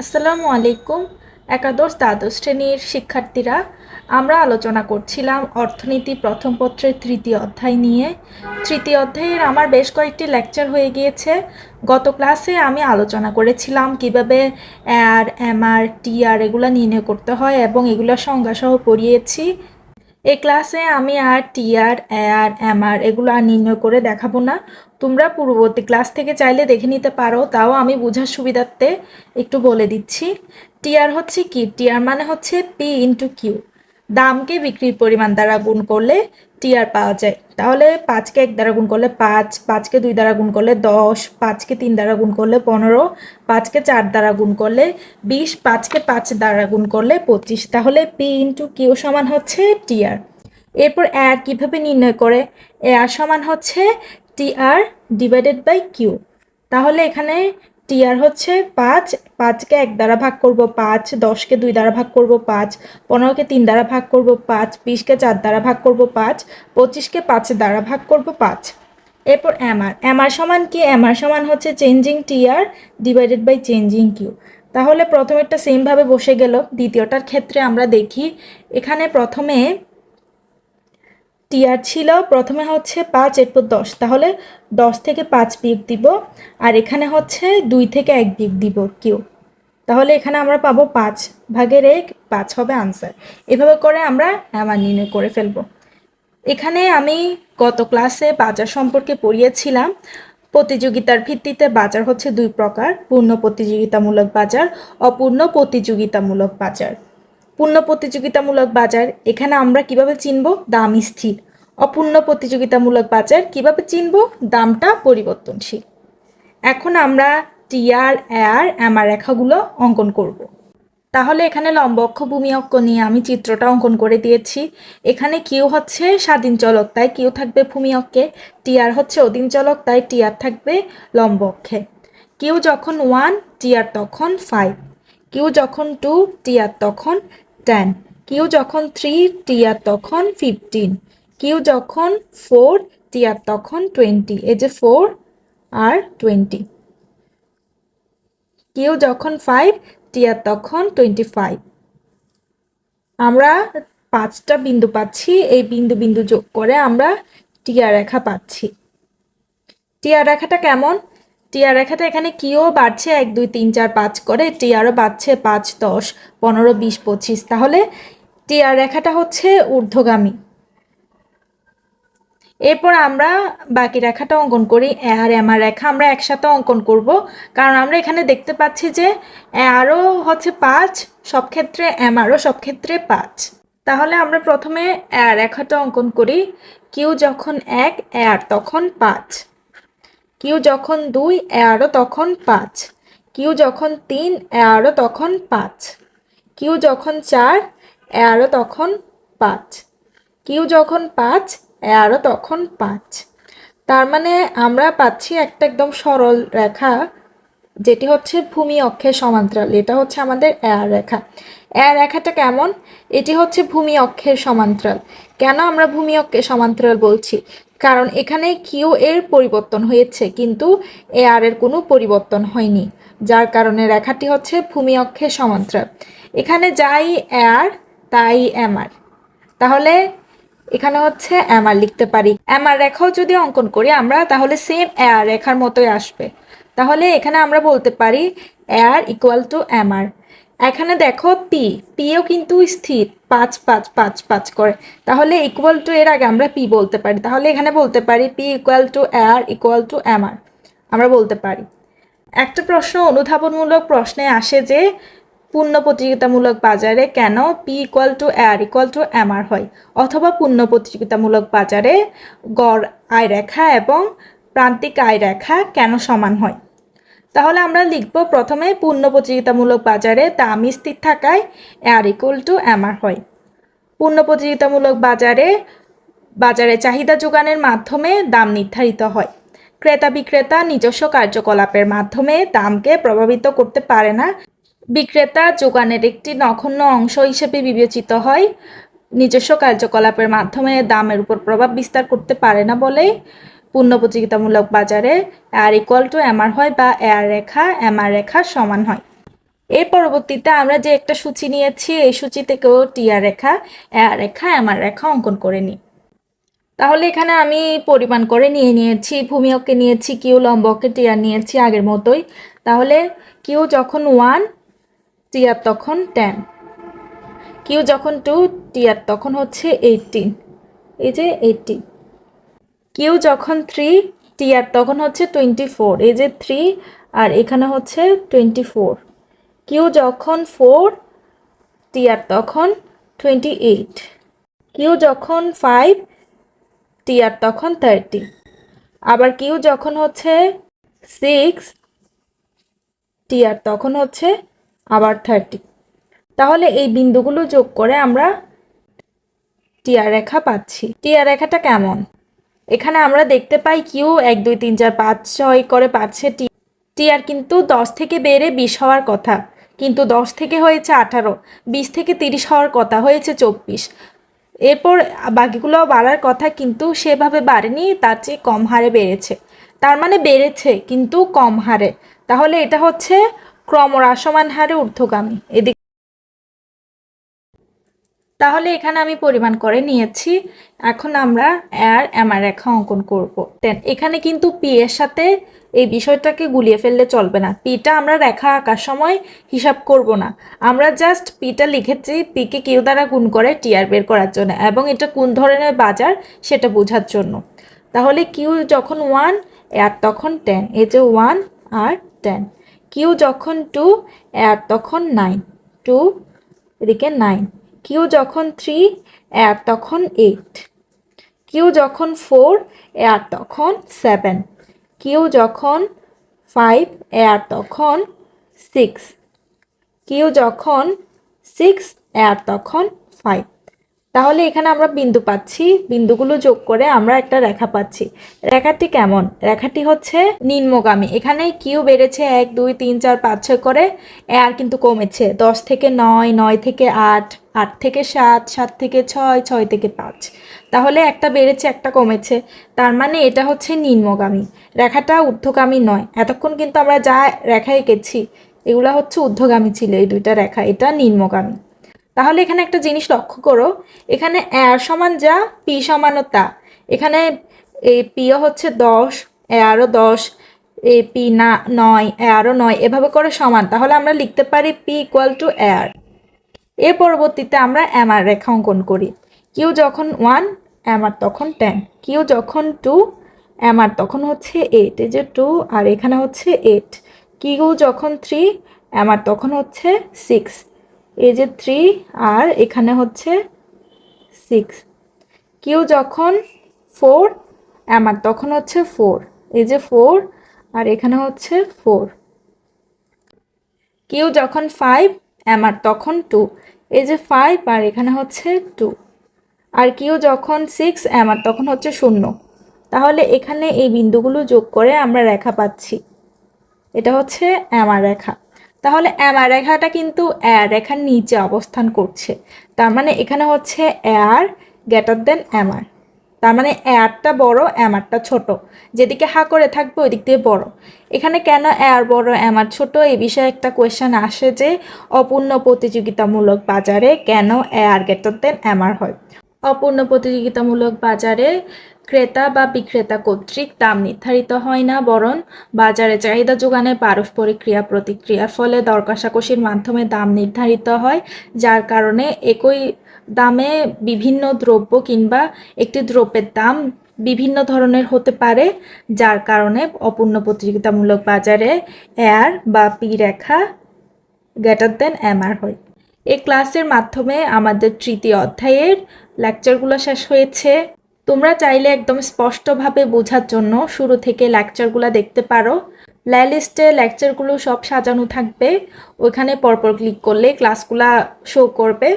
আসসালামু আলাইকুম। একাদশ দ্বাদশ শ্রেণির শিক্ষার্থীরা, আমরা আলোচনা করছিলাম অর্থনীতি প্রথম পত্রের তৃতীয় অধ্যায় নিয়ে। তৃতীয় অধ্যায়ের আমার বেশ কয়েকটি লেকচার হয়ে গিয়েছে। গত ক্লাসে আমি আলোচনা করেছিলাম কীভাবে আর টি আর এগুলো নির্ণয় করতে হয় এবং এগুলো সংজ্ঞাসহ পড়িয়েছি। এই ক্লাসে আমি আর টিআর আর এম আর এগুলো আর নির্ণয় করে দেখাবো না। তোমরা পূর্ববর্তী ক্লাস থেকে চাইলে দেখে নিতে পারো, তাও আমি বোঝার সুবিধার্থে একটু বলে দিচ্ছি। টিআর হচ্ছে কি? টিআর মানে হচ্ছে পি ইন্টু কিউ দামকে বিক্রির পরিমাণ দ্বারা গুণ করলে টিআর পাওয়া যায়। তাহলে পাঁচকে এক দ্বারা গুণ করলে পাঁচ, পাঁচকে দুই দ্বারা গুণ করলে দশ, পাঁচকে তিন দ্বারা গুণ করলে পনেরো, পাঁচকে চার দ্বারা গুণ করলে বিশ, পাঁচকে পাঁচ দ্বারা গুণ করলে পঁচিশ। তাহলে পি ইন্টু কিউ সমান হচ্ছে টিআর। এরপর আর কীভাবে নির্ণয় করে? আর সমান হচ্ছে T R divided by Q তাহলে এখানে টি আর হচ্ছে পাঁচ, পাঁচকে এক দ্বারা ভাগ করব পাঁচ, দশকে দুই দ্বারা ভাগ করব পাঁচ, পনেরোকে তিন দ্বারা ভাগ করব পাঁচ, বিশকে চার দ্বারা ভাগ করব পাঁচ, পঁচিশকে পাঁচ দ্বারা ভাগ করব পাঁচ। এরপর এমআর এমআর সমান কি? এমআর সমান হচ্ছে changing T R divided by changing Q তাহলে প্রথমেরটা সেমভাবে বসে গেল। দ্বিতীয়টার ক্ষেত্রে আমরা দেখি, এখানে প্রথমে টিআর ছিল, প্রথমে হচ্ছে পাঁচ, এরপর দশ। তাহলে দশ থেকে পাঁচ বিয়োগ দিব, আর এখানে হচ্ছে দুই থেকে এক বিয়োগ দিব কিউ। তাহলে এখানে আমরা পাবো পাঁচ ভাগের এক, পাঁচ হবে আনসার এভাবে করে আমরা আমার নির্ণয় করে ফেলব। এখানে আমি গত ক্লাসে বাজার সম্পর্কে পড়িয়েছিলাম। প্রতিযোগিতার ভিত্তিতে বাজার হচ্ছে দুই প্রকার, পূর্ণ প্রতিযোগিতামূলক বাজার, অপূর্ণ প্রতিযোগিতামূলক বাজার। পূর্ণ প্রতিযোগিতামূলক বাজার, এখানে আমরা কীভাবে চিনব? দাম স্থির। অপূর্ণ প্রতিযোগিতামূলক বাজার, কীভাবে চিনব? দামটা পরিবর্তনশীল। এখন আমরা টিআর, এআর, এমআর রেখাগুলো অঙ্কন করব। তাহলে এখানে লম্ব অক্ষ ভূমি অক্ষ নিয়ে আমি চিত্রটা অঙ্কন করে দিয়েছি। এখানে কিউ হচ্ছে স্বাধীন চলক, তাই কিউ থাকবে ভূমি অক্ষে। টিআর হচ্ছে অধীন চলক, তাই টিআর থাকবে লম্ব অক্ষে। কিউ যখন ওয়ান টিআর তখন ফাইভ কিউ যখন টু টিআর তখন টেন কিউ যখন থ্রি টিআর তখন ফিফটিন কিউ যখন ফোর টিআর তখন টোয়েন্টি এই যে ফোর আর টোয়েন্টি কিউ যখন ফাইভ টিআর তখন টোয়েন্টি ফাইভ আমরা পাঁচটা বিন্দু পাচ্ছি, এই বিন্দু বিন্দু যোগ করে আমরা টিয়া রেখা পাচ্ছি। টিয়া রেখাটা কেমন? টিআর রেখাটা এখানে কিও বাড়ছে? এক, দুই, তিন, চার, পাঁচ করে। টিআরও বাড়ছে পাঁচ, দশ, পনেরো, বিশ, পঁচিশ। তাহলে টিআর রেখাটা হচ্ছে ঊর্ধ্বগামী। এরপর আমরা বাকি রেখাটা অঙ্কন করি। এ আর এমার রেখা আমরা একসাথে অঙ্কন করব। কারণ আমরা এখানে দেখতে পাচ্ছি যে আরও হচ্ছে পাঁচ, সব ক্ষেত্রে এমআরও সব ক্ষেত্রে পাঁচ। তাহলে আমরা প্রথমে এর রেখাটা অঙ্কন করি। কিউ যখন এক, এ আর তখন পাঁচ। কিউ যখন দুই এরও তখন পাঁচ। কিউ যখন তিন এরও তখন পাঁচ। কিউ যখন চার এরও তখন পাঁচ। কিউ যখন পাঁচ এরও তখন পাঁচ। তার মানে আমরা পাচ্ছি একটা একদম সরল রেখা, যেটি হচ্ছে ভূমি অক্ষের সমান্তরাল। এটা হচ্ছে আমাদের এয়ার রেখা। এয়ার রেখাটা কেমন? এটি হচ্ছে ভূমি অক্ষের সমান্তরাল। কেন আমরা ভূমি অক্ষের সমান্তরাল বলছি? কারণ এখানে কিউ এর পরিবর্তন হয়েছে, কিন্তু এ আর এর কোনো পরিবর্তন হয়নি, যার কারণে রেখাটি হচ্ছে ভূমি অক্ষের সমান্তরাল। এখানে যাই এয়ার তাই এমআর তাহলে এখানে হচ্ছে এমআর লিখতে পারি। এমআর রেখাও যদি অঙ্কন করি আমরা, তাহলে সেম এয়ার রেখার মতোই আসবে। তাহলে এখানে আমরা বলতে পারি এয়ার ইকুয়াল টু এমআর এখানে দেখো পি, পিও কিন্তু স্থির, পাঁচ পাঁচ পাঁচ পাঁচ করে। তাহলে ইকুয়াল টু এর আগে আমরা পি বলতে পারি। তাহলে এখানে বলতে পারি P equal to AR equal to MR আমরা বলতে পারি। একটা প্রশ্ন অনুধাবনমূলক প্রশ্নে আসে যে, পূর্ণ প্রতিযোগিতামূলক বাজারে কেন P equal to AR equal to MR হয়? অথবা পূর্ণ প্রতিযোগিতামূলক বাজারে গড় আয় রেখা এবং প্রান্তিক আয় রেখা কেন সমান হয়? তাহলে আমরা লিখব প্রথমে পূর্ণ প্রতিযোগিতামূলক বাজারে দাম স্থির থাকায় এয়ার ইকুয়াল টু এমআর হয়। পূর্ণ প্রতিযোগিতামূলক বাজারে বাজারে চাহিদা যোগানের মাধ্যমে দাম নির্ধারিত হয়। ক্রেতা বিক্রেতা নিজস্ব কার্যকলাপের মাধ্যমে দামকে প্রভাবিত করতে পারে না। বিক্রেতা যোগানের একটি নগণ্য অংশ হিসেবে বিবেচিত হয়। নিজস্ব কার্যকলাপের মাধ্যমে দামের উপর প্রভাব বিস্তার করতে পারে না বলেই পূর্ণ প্রতিযোগিতামূলক বাজারে আর ইকুয়াল টু এমআর হয় বা এয়ার রেখা এমআর রেখা সমান হয়। এর পরবর্তীতে আমরা যে একটা সূচি নিয়েছি, এই সূচি থেকেও টিয়া রেখা এয়া রেখা এমার রেখা অঙ্কন করে নিই। তাহলে এখানে আমি পরিমাণ করে নিয়ে নিয়েছি ভূমিয়কে নিয়েছি, কিউ লম্বকে টিয়ার নিয়েছি আগের মতোই। তাহলে কিউ যখন ওয়ান টিয়ার তখন টেন কিউ যখন টু টিয়ার তখন হচ্ছে এইটিন এই যে এইটিন কিউ যখন থ্রি টিয়ার তখন হচ্ছে টোয়েন্টি ফোর এই যে থ্রি আর এখানে হচ্ছে টোয়েন্টি ফোর কিউ যখন ফোর টিয়ার তখন টোয়েন্টি এইট কিউ যখন ফাইভ টিয়ার তখন থার্টি আবার কিউ যখন হচ্ছে সিক্স টিয়ার তখন হচ্ছে আবার থার্টি তাহলে এই বিন্দুগুলো যোগ করে আমরা টিয়ার রেখা পাচ্ছি। টিয়ার রেখাটা কেমন? এখানে আমরা দেখতে পাই কিউ এক, দুই, তিন, চার, পাঁচ, ছয় করে পাচ্ছে টি। টিয়ার কিন্তু দশ থেকে বেড়ে বিশ হওয়ার কথা। কিন্তু দশ থেকে হয়েছে আঠারো, বিশ থেকে তিরিশ হওয়ার কথা, হয়েছে চব্বিশ। এরপর বাকিগুলো বাড়ার কথা কিন্তু সেভাবে বাড়েনি, তার চেয়ে কম হারে বেড়েছে। তার মানে বেড়েছে, কিন্তু কম হারে। তাহলে এটা হচ্ছে ক্রমহ্রাসমান হারে ঊর্ধ্বগামী। এদিকে তাহলে এখানে আমি পরিমাণ করে নিয়েছি। এখন আমরা আর এমআর রেখা অঙ্কন করব। এখানে কিন্তু পি এর সাথে এই বিষয়টাকে গুলিয়ে ফেললে চলবে না। পিটা আমরা রেখা আঁকার সময় হিসাব করব না। আমরা জাস্ট পিটা লিখেছি পিকে কিউ দ্বারা গুণ করে টিআর বের করার জন্য এবং এটা কোন ধরনের বাজার সেটা বোঝার জন্য। তাহলে কিউ যখন ওয়ান আর তখন টেন এই যে ওয়ান আর টেন কিউ যখন টু আর তখন নাইন টু এদিকে নাইন কিউ যখন থ্রি আর তখন এইট। কিউ যখন ফোর আর তখন সেভেন। কিউ যখন ফাইভ আর তখন সিক্স। কিউ যখন সিক্স আর তখন ফাইভ। তাহলে এখানে আমরা বিন্দু পাচ্ছি, বিন্দুগুলো যোগ করে আমরা একটা রেখা পাচ্ছি। রেখাটি কেমন? রেখাটি হচ্ছে নিম্নগামী। এখানে কিউ বেড়েছে এক, দুই, তিন, চার, পাঁচ, ছয় করে। আর কিন্তু কমেছে। দশ থেকে নয় নয় থেকে আট আট থেকে সাত সাত থেকে ছয় ছয় থেকে পাঁচ। তাহলে একটা বেড়েছে, একটা কমেছে। তার মানে এটা হচ্ছে নিম্নগামী। রেখাটা ঊর্ধ্বগামী নয়। এতক্ষণ কিন্তু আমরা যা রেখা এঁকেছি, এগুলো হচ্ছে ঊর্ধ্বগামী ছিল এই দুইটা রেখা। এটা নিম্নগামী। তাহলে এখানে একটা জিনিস লক্ষ্য করো। এখানে আর সমান যা, পি সমানও তা। এখানে এই পিও হচ্ছে দশ এ আরও দশ এ পি না, নয় এ আরও নয়, এভাবে করে সমান। তাহলে আমরা লিখতে পারি পি ইকুয়াল টু এর এর পরবর্তীতে আমরা এমআর রেখা অঙ্কন করি। কিউ যখন ওয়ান এমআর তখন টেন কিউ যখন টু এমআর তখন হচ্ছে এইট এই যে টু আর এখানে হচ্ছে এইট কিউ যখন থ্রি এমআর তখন হচ্ছে সিক্স এই যে থ্রি আর এখানে হচ্ছে সিক্স কিউ যখন ফোর আমার তখন হচ্ছে ফোর এই যে ফোর আর এখানে হচ্ছে ফোর কিউ যখন ফাইভ আমার তখন টু এই যে ফাইভ আর এখানে হচ্ছে টু আর কিউ যখন সিক্স আমার তখন হচ্ছে শূন্য। তাহলে এখানে এই বিন্দুগুলো যোগ করে আমরা রেখা পাচ্ছি। এটা হচ্ছে আমার রেখা। তাহলে এমআর রেখাটা কিন্তু এয়ার রেখার নিচে অবস্থান করছে। তার মানে এখানে হচ্ছে এয়ার গ্যাটার দেন এমআর। তার মানে এয়ারটা বড় অ্যামারটা ছোট। যেদিকে হা করে থাকবে ওই দিক দিয়ে বড়। এখানে কেন এয়ার বড়, এমআর ছোট? এই বিষয়ে একটা কোয়েশ্চেন আসে যে, অপূর্ণ প্রতিযোগিতামূলক বাজারে কেন এয়ার গ্রেটার দেন অ্যামার হয়? অপূর্ণ প্রতিযোগিতামূলক বাজারে ক্রেতা বা বিক্রেতা কর্তৃক দাম নির্ধারিত হয় না, বরং বাজারে চাহিদা যোগানের পারস্পরিক ক্রিয়া প্রতিক্রিয়ার ফলে দর কষাকষির মাধ্যমে দাম নির্ধারিত হয়, যার কারণে একই দামে বিভিন্ন দ্রব্য কিংবা একটি দ্রব্যের দাম বিভিন্ন ধরনের হতে পারে, যার কারণে অপূর্ণ প্রতিযোগিতামূলক বাজারে এয়ার বা পি রেখা গ্রেটার দেন এমআর হয়। এই ক্লাসের মাধ্যমে আমাদের তৃতীয় অধ্যায়ের লেকচারগুলো শেষ হয়েছে। তোমরা চাইলে একদম স্পষ্টভাবে বোঝার জন্য শুরু থেকে লেকচারগুলো দেখতে পারো। প্লেলিস্টে লেকচারগুলো সব সাজানো থাকবে। ওইখানে পরপর ক্লিক করলে ক্লাসগুলা শো করবে।